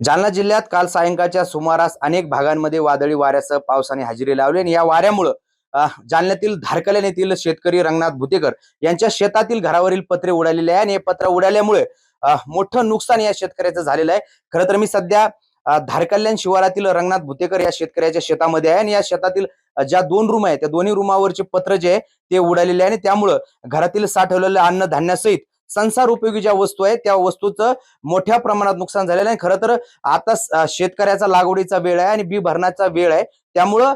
जालना जिल्ह्यात काल सायंकाळच्या सुमारास अनेक भागांमध्ये वादळी वाऱ्यासह पावसाने हजेरी लावली आणि या वाऱ्यामुळं जालन्यातील धारकल्यान येथील शेतकरी रंगनाथ भुतेकर यांच्या शेतातील घरावरील पत्रे उडालेले आहे आणि हे पत्र उडाल्यामुळे मोठं नुकसान या शेतकऱ्याचं झालेलं आहे. खरं तर मी सध्या धारकल्याण शिवारातील रंगनाथ भुतेकर या शेतकऱ्याच्या शेतामध्ये आहे आणि या शेतातील ज्या दोन रूम आहेत त्या दोन्ही रूमावरचे पत्र जे आहे ते उडालेले आहे आणि त्यामुळं घरातील साठवलेलं अन्न धान्यासहित संसार उपयोगी ज्या वस्तू आहेत त्या वस्तूचं मोठ्या प्रमाणात नुकसान झालेलं आहे. खरं तर आता शेतकऱ्याचा लागवडीचा वेळ आहे आणि बी भरण्याचा वेळ आहे. त्यामुळं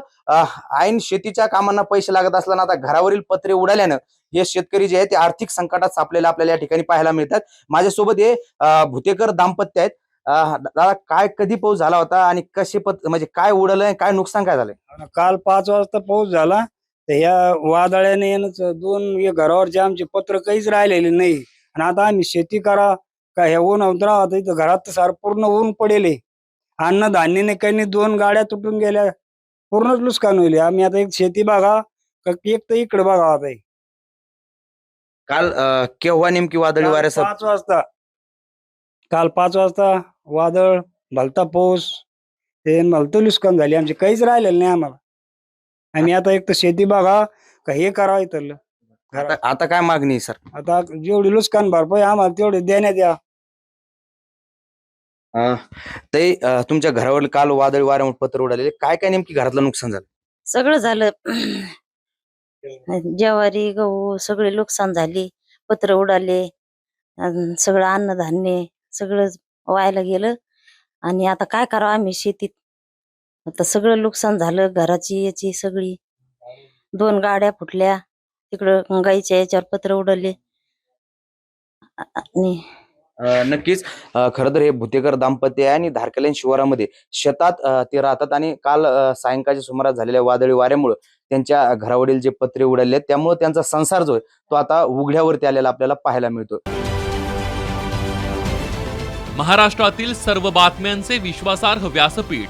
ऐन शेतीच्या कामांना पैसे लागत असताना आता घरावरील पत्रे उडाल्यानं हे शेतकरी जे आहे ते आर्थिक संकटात सापलेले आपल्याला या ठिकाणी पाहायला मिळतात. माझ्यासोबत हे भुतेकर दाम्पत्य आहेत. दादा काय कधी पाऊस झाला होता आणि कसे पत म्हणजे काय उडलंय काय नुकसान काय झालंय? काल पाच वाजता पाऊस झाला. तर या वादळ्याने दोन हे घरावरचे आमचे पत्र काहीच राहिलेले नाही. आणि आता आम्ही शेती करा का ह्या ऊन राहत इथं घरात तर सार पूर्ण ऊन पडेले. अन्न धान्याने काही नाही दोन गाड्या तुटून गेल्या. पूर्णच नुकसान होईल. आम्ही आता एक शेती बघा का एक तर इकडे बघा आता हे. काल अं, केव्हा नेमकी वादळी काल वाऱ्यासह? पाच वाजता. काल पाच वाजता वादळ भलता पाऊस ते भलतं नुकसान झाली. आमची काहीच राहिलेलं नाही आम्हाला. आम्ही आता एक तर शेती बघा का हे करा इथलं. आता आता काय मागणी आहे, सर? आता जेवढी नुकसान भरपाई आम्हाला तेवढी देण्यात या. अं, ते अं, तुमच्या घरावर काल वादळी वाऱ्यामुळे पत्र उडालेले. काय काय नेमकी घरातलं नुकसान झालं? सगळं झालं. ज्वारी गहू सगळे नुकसान झाली. पत्र उडाले. अन सगळं अन्नधान्य सगळं वायाला गेलं. आणि आता काय करावं आम्ही शेतीत? आता सगळं नुकसान झालं. घराची याची सगळी दोन गाड्या फुटल्या. तिकडं गाईच्या याच्यावर पत्र उडले आणि अं, नक्कीच. खरं तर हे भुतेकर दाम्पत्य आहे आणि धारकल्याण शिवारामध्ये शेतात अं, ते राहतात आणि काल अं, सायंकाळच्या सुमारास झालेल्या वादळी वाऱ्यामुळे त्यांच्या घरावरील जे पत्रे उडाले आहेत त्यामुळे त्यांचा संसार जो आहे तो आता उघड्यावरती आलेला आपल्याला पाहायला मिळतो महाराष्ट्रातील सर्व बातम्यांचे विश्वासार्ह व्यासपीठ